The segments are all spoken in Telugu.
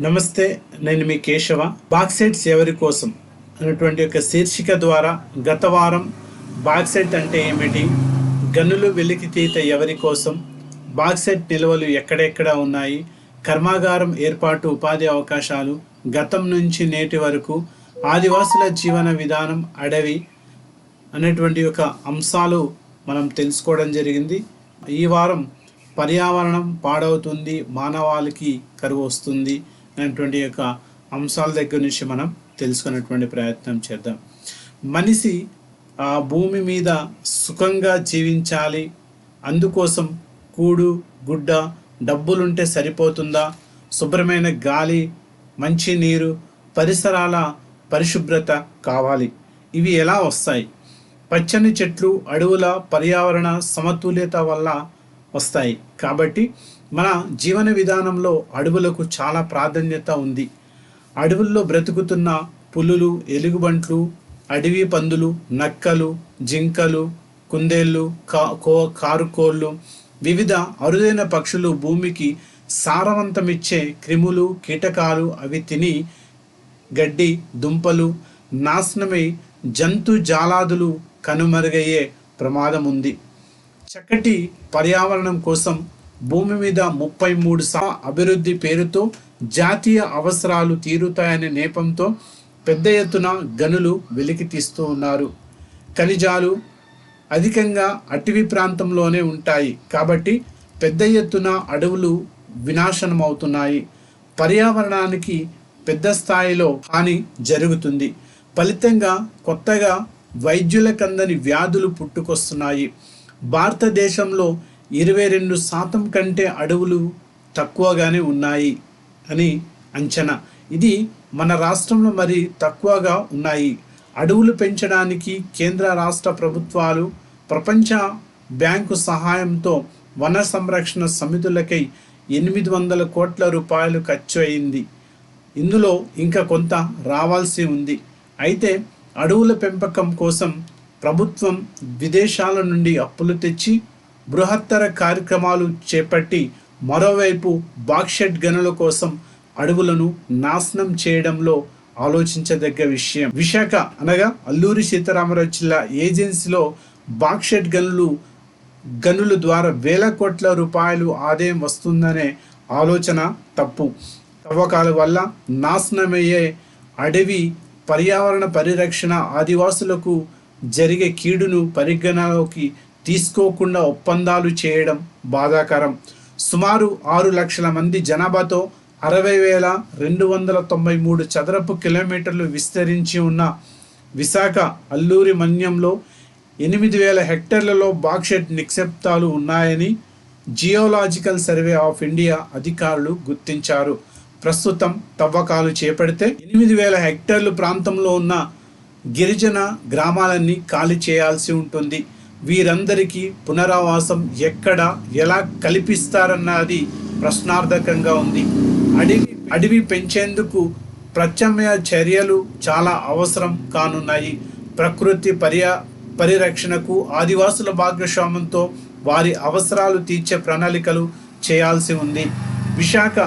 నమస్తే నేను మీ కేశవ. బాక్సైట్స్ ఎవరి కోసం? అనేటువంటి ఒక శీర్షిక ద్వారా గత వారం బాక్సైట్ అంటే ఏమిటి? గనులు వెలికి తీత ఎవరి కోసం? బాక్సైట్ నిల్వలు ఎక్కడెక్కడ ఉన్నాయి? కర్మాగారం ఏర్పాటు ఉపాధి అవకాశాలు గతం నుంచి నేటి వరకు ఆదివాసుల జీవన విధానం అడవి అనేటువంటి ఒక అంశాలు మనం తెలుసుకోవడం జరిగింది. ఈ వారం పర్యావరణం పాడవుతుంది మానవాళికి కరువు వస్తుంది. అనేటువంటి యొక్క అంశాల దగ్గర నుంచి మనం తెలుసుకునేటువంటి ప్రయత్నం చేద్దాం. మనిషి ఆ భూమి మీద సుఖంగా జీవించాలి. అందుకోసం కూడు గుడ్డ డబ్బులుంటే సరిపోతుందా? శుభ్రమైన గాలి మంచి నీరు పరిసరాల పరిశుభ్రత కావాలి. ఇవి ఎలా వస్తాయి? పచ్చని చెట్లు అడవుల పర్యావరణ సమతుల్యత వల్ల వస్తాయి. కాబట్టి మన జీవన విధానంలో అడవులకు చాలా ప్రాధాన్యత ఉంది. అడవుల్లో బ్రతుకుతున్న పులులు ఎలుగుబంట్లు అడవి పందులు నక్కలు జింకలు కుందేళ్ళు కా కో కారుకోళ్ళు వివిధ అరుదైన పక్షులు భూమికి సారవంతమిచ్చే క్రిములు కీటకాలు అవి తిని గడ్డి దుంపలు నాశనమై జంతు జాలాదులు కనుమరుగయ్యే ప్రమాదం ఉంది చక్కటి పర్యావరణం కోసం భూమి మీద ముప్పై మూడు సా అభివృద్ధి పేరుతో జాతీయ అవసరాలు తీరుతాయనే నేపంతో పెద్ద ఎత్తున గనులు వెలికి తీస్తూ ఉన్నారు. ఖనిజాలు అధికంగా అటవీ ప్రాంతంలోనే ఉంటాయి. కాబట్టి పెద్ద ఎత్తున అడవులు వినాశనం అవుతున్నాయి పర్యావరణానికి పెద్ద స్థాయిలో హాని జరుగుతుంది. ఫలితంగా కొత్తగా వైద్యులకందని వ్యాధులు పుట్టుకొస్తున్నాయి. భారతదేశంలో ఇరవై రెండు శాతం కంటే అడవులు తక్కువగానే ఉన్నాయి అని అంచనా. ఇది మన రాష్ట్రంలో మరి తక్కువగా ఉన్నాయి. అడవులు పెంచడానికి కేంద్ర రాష్ట్ర ప్రభుత్వాలు ప్రపంచ బ్యాంకు సహాయంతో వన సంరక్షణ సమితులకై ఎనిమిది వందల కోట్ల రూపాయలు ఖర్చు అయింది. ఇందులో ఇంకా కొంత రావాల్సి ఉంది. అయితే అడవుల పెంపకం కోసం ప్రభుత్వం విదేశాల నుండి అప్పులు తెచ్చి బృహత్తర కార్యక్రమాలు చేపట్టి మరోవైపు బాక్షెట్ గనుల కోసం అడవులను నాశనం చేయడంలో ఆలోచించదగ్గ విషయం. విశాఖ అనగా అల్లూరి సీతారామరాజు జిల్లా ఏజెన్సీలో బాక్షెట్ గనులు గనుల ద్వారా వేల కోట్ల రూపాయలు ఆదాయం వస్తుందనే ఆలోచన తప్పు. తవ్వకాల వల్ల నాశనమయ్యే అడవి పర్యావరణ పరిరక్షణ ఆదివాసులకు జరిగే కీడును పరిగణలోకి తీసుకోకుండా ఒప్పందాలు చేయడం బాధాకరం. సుమారు ఆరు లక్షల మంది జనాభాతో అరవై వేల రెండు వందల తొంభై మూడు చదరపు కిలోమీటర్లు విస్తరించి ఉన్న విశాఖ అల్లూరి మన్యంలో ఎనిమిది వేల హెక్టార్లలో బాక్సెట్ నిక్షిప్తాలు ఉన్నాయని జియోలాజికల్ సర్వే ఆఫ్ ఇండియా అధికారులు గుర్తించారు. ప్రస్తుతం తవ్వకాలు చేపడితే ఎనిమిది వేల హెక్టర్లు ప్రాంతంలో ఉన్న గిరిజన గ్రామాలన్నీ ఖాళీ చేయాల్సి ఉంటుంది. వీరందరికీ పునరావాసం ఎక్కడ ఎలా కల్పిస్తారన్నది ప్రశ్నార్థకంగా ఉంది. అడవి అడవి పెంచేందుకు ప్రత్యామ్నాయ చర్యలు చాలా అవసరం కానున్నాయి. ప్రకృతి పర్యా పరిరక్షణకు ఆదివాసుల భాగస్వామ్యంతో వారి అవసరాలు తీర్చే ప్రణాళికలు చేయాల్సి ఉంది. విశాఖ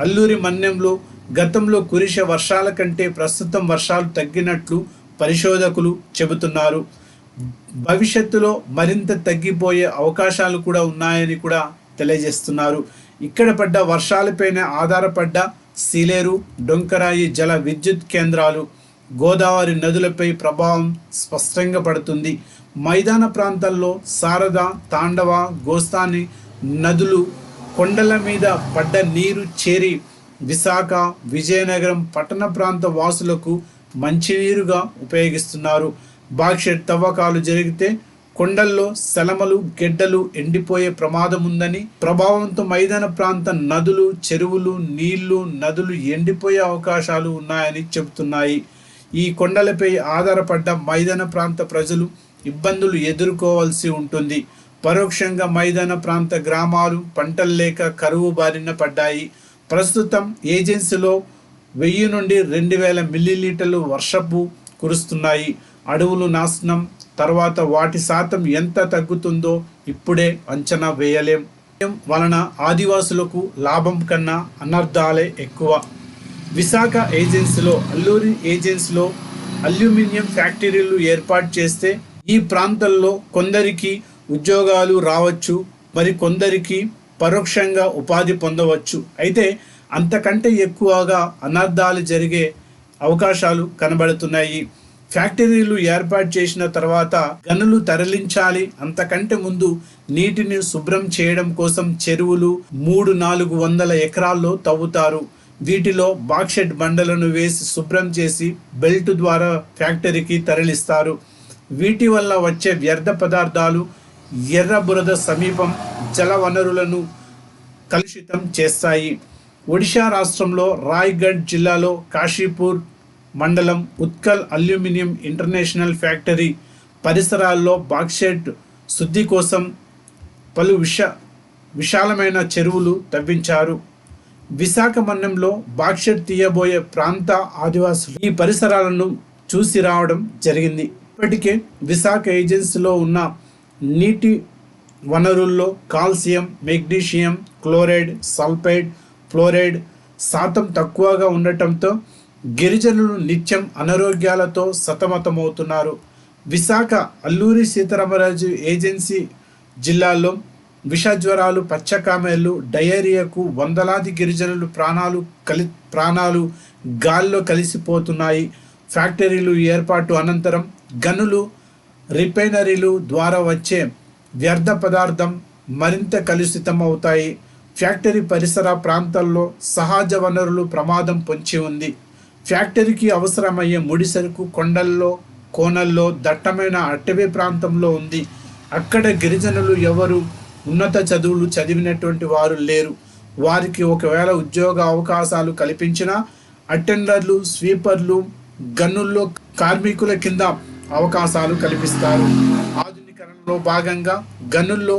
అల్లూరి మన్యంలో గతంలో కురిసే వర్షాల కంటే ప్రస్తుతం వర్షాలు తగ్గినట్లు పరిశోధకులు చెబుతున్నారు. భవిష్యత్తులో మరింత తగ్గిపోయే అవకాశాలు కూడా ఉన్నాయని కూడా తెలియజేస్తున్నారు. ఇక్కడ పడ్డ వర్షాలపైన ఆధారపడ్డ సీలేరు డొంకరాయి జల విద్యుత్ కేంద్రాలు గోదావరి నదులపై ప్రభావం స్పష్టంగా పడుతుంది. మైదాన ప్రాంతాల్లో శారద తాండవ గోస్తాని నదులు కొండల మీద పడ్డ నీరు చేరి విశాఖ విజయనగరం పట్టణ ప్రాంత వాసులకు మంచినీరుగా ఉపయోగిస్తున్నారు. బాక్సెట్ తవ్వకాలు జరిగితే కొండల్లో సెలమలు గెడ్డలు ఎండిపోయే ప్రమాదం ఉందని ప్రభావంతో మైదాన ప్రాంత నదులు చెరువులు నీళ్ళు నదులు ఎండిపోయే అవకాశాలు ఉన్నాయని చెబుతున్నాయి. ఈ కొండలపై ఆధారపడ్డ మైదాన ప్రాంత ప్రజలు ఇబ్బందులు ఎదుర్కోవాల్సి ఉంటుంది. పరోక్షంగా మైదాన ప్రాంత గ్రామాలు పంటలు లేక కరువు బారిన పడ్డాయి. ప్రస్తుతం ఏజెన్సీలో వెయ్యి నుండి రెండు వేల మిల్లీలీటర్లు వర్షపు కురుస్తున్నాయి. అడవులు నాశనం తర్వాత వాటి శాతం ఎంత తగ్గుతుందో ఇప్పుడే అంచనా వేయలేం. వలన ఆదివాసులకు లాభం కన్నా అనర్థాలే ఎక్కువ. విశాఖ ఏజెన్సీలో అల్లూరి ఏజెన్సీలో అల్యూమినియం ఫ్యాక్టరీలు ఏర్పాటు చేస్తే ఈ ప్రాంతంలో కొందరికి ఉద్యోగాలు రావచ్చు మరి కొందరికి పరోక్షంగా ఉపాధి పొందవచ్చు. అయితే అంతకంటే ఎక్కువగా అనర్థాలు జరిగే అవకాశాలు కనబడుతున్నాయి. ఫ్యాక్టరీలు ఏర్పాటు చేసిన తర్వాత గనులు తరలించాలి. అంతకంటే ముందు నీటిని శుభ్రం చేయడం కోసం చెరువులు మూడు నాలుగు వందల ఎకరాల్లో తవ్వుతారు. వీటిలో బాక్సెట్ బండలను వేసి శుభ్రం చేసి బెల్ట్ ద్వారా ఫ్యాక్టరీకి తరలిస్తారు. వీటి వల్ల వచ్చే వ్యర్థ పదార్థాలు ఎర్ర బురద సమీపం జల వనరులను కలుషితం చేస్తాయి. ఒడిశా రాష్ట్రంలో రాయ్గఢ్ జిల్లాలో కాశీపూర్ మండలం ఉత్కల్ అల్యూమినియం ఇంటర్నేషనల్ ఫ్యాక్టరీ పరిసరాల్లో బాక్సైట్ శుద్ధి కోసం పలు విష విశాలమైన చెరువులు తవ్వించారు. విశాఖపట్నంలో బాక్సైట్ తీయబోయే ప్రాంత ఆదివాసులు ఈ పరిసరాలను చూసి రావడం జరిగింది. ఇప్పటికే విశాఖ ఏజెన్సీలో ఉన్న నీటి వనరుల్లో calcium magnesium chloride sulphide fluoride శాతం తక్కువగా ఉండటంతో గిరిజనులు నిత్యం అనారోగ్యాలతో సతమతమవుతున్నారు. విశాఖ అల్లూరి సీతారామరాజు ఏజెన్సీ జిల్లాలో విషజ్వరాలు పచ్చకామెలు డయేరియాకు వందలాది గిరిజనులు ప్రాణాలు కలి ప్రాణాలు గాల్లో కలిసిపోతున్నాయి. ఫ్యాక్టరీలు ఏర్పాటు అనంతరం గనులు రిఫైనరీలు ద్వారా వచ్చే వ్యర్థ పదార్థం మరింత కలుషితం అవుతాయి ఫ్యాక్టరీ పరిసర ప్రాంతాల్లో సహజ వనరులు ప్రమాదం పొంచి ఉంది. ఫ్యాక్టరీకి అవసరమయ్యే ముడి సరుకు కొండల్లో కోనల్లో దట్టమైన అటవీ ప్రాంతంలో ఉంది. అక్కడ గిరిజనులు ఎవరు? ఉన్నత చదువులు చదివినటువంటి వారు లేరు. వారికి ఒకవేళ ఉద్యోగ అవకాశాలు కల్పించినా అటెండర్లు స్వీపర్లు గన్నుల్లో కార్మికుల కింద అవకాశాలు కల్పిస్తారు. ఆధునీకరణలో భాగంగా గనుల్లో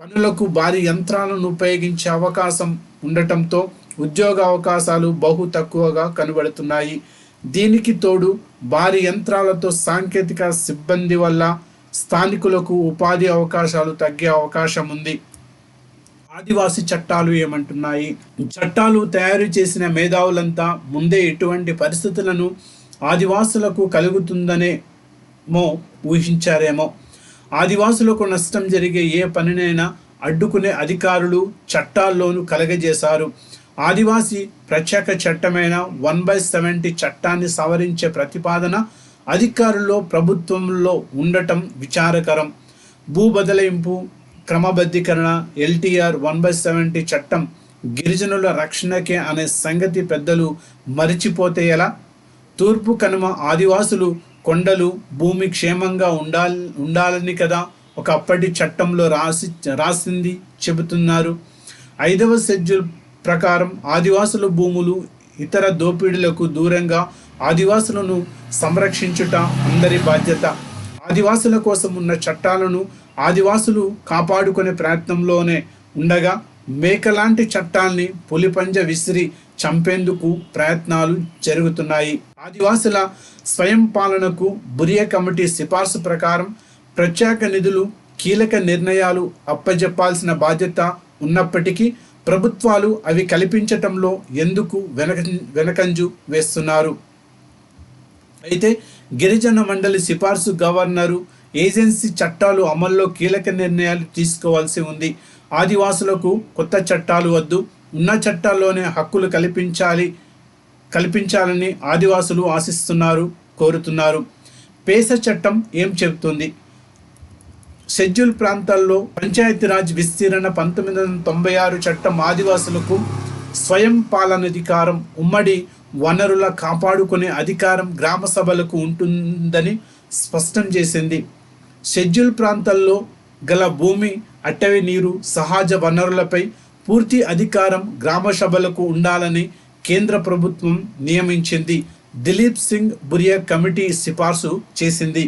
పనులకు భారీ యంత్రాలను ఉపయోగించే అవకాశం ఉండటంతో ఉద్యోగ అవకాశాలు బహు తక్కువగా కనబడుతున్నాయి. దీనికి తోడు భారీ యంత్రాలతో సాంకేతిక సిబ్బంది వల్ల స్థానికులకు ఉపాధి అవకాశాలు తగ్గే అవకాశం ఉంది. ఆదివాసి చట్టాలు ఏమంటున్నాయి? చట్టాలు తయారు చేసిన మేధావులంతా ముందే ఎటువంటి పరిస్థితులను ఆదివాసులకు కలుగుతుందనేమో ఊహించారేమో. ఆదివాసులకు నష్టం జరిగే ఏ పనినైనా అడ్డుకునే అధికారులు చట్టాల్లోనూ కలగజేశారు. ఆదివాసి ప్రత్యేక చట్టమైన వన్ బై సెవెంటీ చట్టాన్ని సవరించే ప్రతిపాదన అధికారుల్లో ప్రభుత్వంలో ఉండటం విచారకరం. భూ బదలాయింపు క్రమబద్ధీకరణ ఎల్టీఆర్ వన్ బై సెవెంటీ చట్టం గిరిజనుల రక్షణకే అనే సంగతి పెద్దలు మరిచిపోతే ఎలా? తూర్పు కనుమ ఆదివాసులు కొండలు భూమి క్షేమంగా ఉండాలి ఉండాలని కదా ఒకప్పటి చట్టంలో రాసి రాసింది చెబుతున్నారు. ఐదవ షెడ్యూల్ ప్రకారం ఆదివాసుల భూములు ఇతర దోపిడీలకు దూరంగా ఆదివాసులను సంరక్షించుట అందరి బాధ్యత. ఆదివాసుల కోసం ఉన్న చట్టాలను ఆదివాసులు కాపాడుకునే ప్రయత్నంలోనే ఉండగా మేకలాంటి చట్టాల్ని పులిపంజ విసిరి చంపేందుకు ప్రయత్నాలు జరుగుతున్నాయి. ఆదివాసుల స్వయం పాలనకు బురియ కమిటీ సిఫార్సు ప్రకారం ప్రత్యేక నిధులు కీలక నిర్ణయాలు అప్పజెప్పాల్సిన బాధ్యత ఉన్నప్పటికీ ప్రభుత్వాలు అవి కల్పించటంలో ఎందుకు వెనక వెనకంజు వేస్తున్నారు? అయితే గిరిజన మండలి సిఫార్సు గవర్నరు ఏజెన్సీ చట్టాలు అమల్లో కీలక నిర్ణయాలు తీసుకోవాల్సి ఉంది. ఆదివాసులకు కొత్త చట్టాలు వద్దు ఉన్న చట్టాల్లోనే హక్కులు కల్పించాలి కల్పించాలని ఆదివాసులు ఆశిస్తున్నారు కోరుతున్నారు. పేస చట్టం ఏం చెబుతుంది? షెడ్యూల్ ప్రాంతాల్లో పంచాయతీరాజ్ విస్తీరణ పంతొమ్మిది వందల తొంభై ఆరు చట్టం ఆదివాసులకు స్వయం పాలనాధికారం ఉమ్మడి వనరుల కాపాడుకునే అధికారం గ్రామ సభలకు ఉంటుందని స్పష్టం చేసింది. షెడ్యూల్ ప్రాంతాల్లో గల భూమి అటవీ నీరు సహజ వనరులపై పూర్తి అధికారం గ్రామ సభలకు ఉండాలని కేంద్ర ప్రభుత్వం నియమించింది. దిలీప్ సింగ్ బురియా కమిటీ సిఫార్సు చేసింది.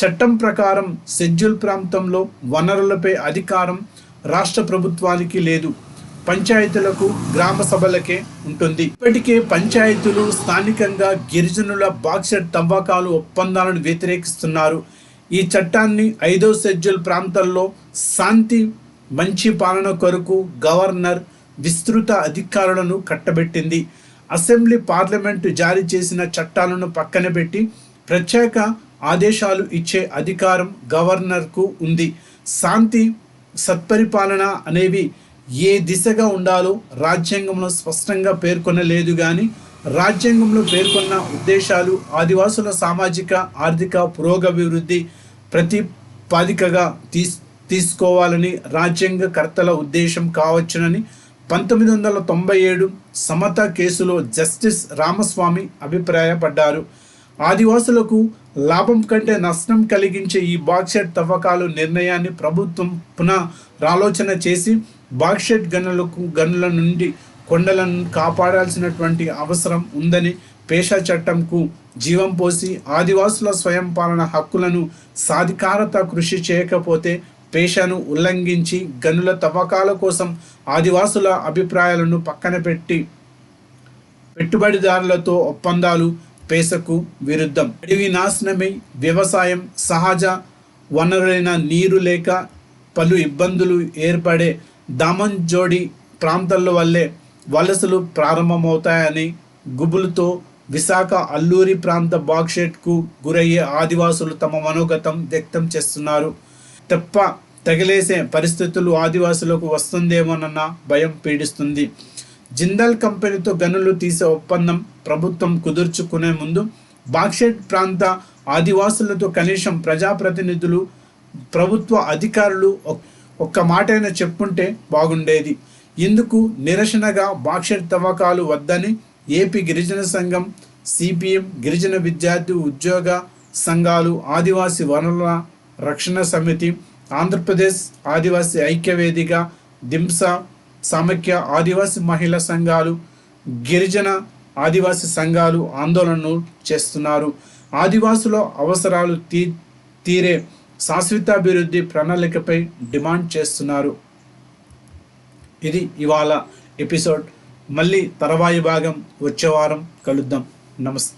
చట్టం ప్రకారం షెడ్యూల్ ప్రాంతంలో వనరులపై అధికారం రాష్ట్ర ప్రభుత్వానికి లేదు. పంచాయతీలకు గ్రామ సభలకే ఉంటుంది. ఇప్పటికే పంచాయతీలు స్థానికంగా గిరిజనుల బాక్సెట్ తవ్వకాలు ఒప్పందాలను వ్యతిరేకిస్తున్నారు. ఈ చట్టాన్ని ఐదో షెడ్యూల్ ప్రాంతాల్లో శాంతి మంచి పాలన కొరకు గవర్నర్ విస్తృత అధికారులను కట్టబెట్టింది. అసెంబ్లీ పార్లమెంటు జారీ చేసిన చట్టాలను పక్కన పెట్టి ప్రత్యేక ఆదేశాలు ఇచ్చే అధికారం గవర్నర్కు ఉంది. శాంతి సత్పరిపాలన అనేవి ఏ దిశగా ఉండాలో రాజ్యాంగంలో స్పష్టంగా పేర్కొనలేదు కానీ రాజ్యాంగంలో పేర్కొన్న ఉద్దేశాలు ఆదివాసుల సామాజిక ఆర్థిక పురోగభివృద్ధి ప్రతిపాదికగా తీస్ తీసుకోవాలని రాజ్యాంగకర్తల ఉద్దేశం కావచ్చునని పంతొమ్మిది వందల తొంభై ఏడు సమత కేసులో జస్టిస్ రామస్వామి అభిప్రాయపడ్డారు. ఆదివాసులకు లాభం కంటే నష్టం కలిగించే ఈ బాక్సెట్ తవ్వకాలు నిర్ణయాన్ని ప్రభుత్వం పునరాలోచన చేసి బాక్సెట్ గనులకు గనుల నుండి కొండలను కాపాడాల్సినటువంటి అవసరం ఉందని పేషా చట్టంకు జీవం పోసి ఆదివాసుల స్వయం పాలన హక్కులను సాధికారత కృషి చేయకపోతే పేషాను ఉల్లంఘించి గనుల తవ్వకాల కోసం ఆదివాసుల అభిప్రాయాలను పక్కన పెట్టి పెట్టుబడిదారులతో ఒప్పందాలు పేసకు విరుద్ధం. అడవి నాశనమై వ్యవసాయం సహజ వనరులైన నీరు లేక పలు ఇబ్బందులు ఏర్పడే దామంజోడి ప్రాంతాల వల్లే వలసలు ప్రారంభమవుతాయని గుబులతో విశాఖ అల్లూరి ప్రాంత బాక్షెట్కు గురయ్యే ఆదివాసులు తమ మనోగతం వ్యక్తం చేస్తున్నారు. తెప్ప తగిలేసే పరిస్థితులు ఆదివాసులకు వస్తుందేమోనన్న భయం పీడిస్తుంది. జిందాల్ కంపెనీతో గనులు తీసే ఒప్పందం ప్రభుత్వం కుదుర్చుకునే ముందు బాక్షెట్ ప్రాంత ఆదివాసులతో కనీసం ప్రజాప్రతినిధులు ప్రభుత్వ అధికారులు ఒక్క మాటైనా చెప్పుంటే బాగుండేది. ఇందుకు నిరసనగా బాక్షెట్ తవ్వకాలు వద్దని ఏపీ గిరిజన సంఘం సిపిఎం గిరిజన విద్యార్థి ఉద్యోగ సంఘాలు ఆదివాసి వనరుల రక్షణ సమితి ఆంధ్రప్రదేశ్ ఆదివాసీ ఐక్యవేదిక దింస సమైక్య ఆదివాసీ మహిళా సంఘాలు గిరిజన ఆదివాసీ సంఘాలు ఆందోళనలు చేస్తున్నారు. ఆదివాసుల అవసరాలు తీ తీరే శాశ్వతాభివృద్ధి ప్రణాళికపై డిమాండ్ చేస్తున్నారు. ఇది ఇవాళ ఎపిసోడ్. మళ్ళీ తర్వాయి భాగం వచ్చే వారం కలుద్దాం. నమస్తే.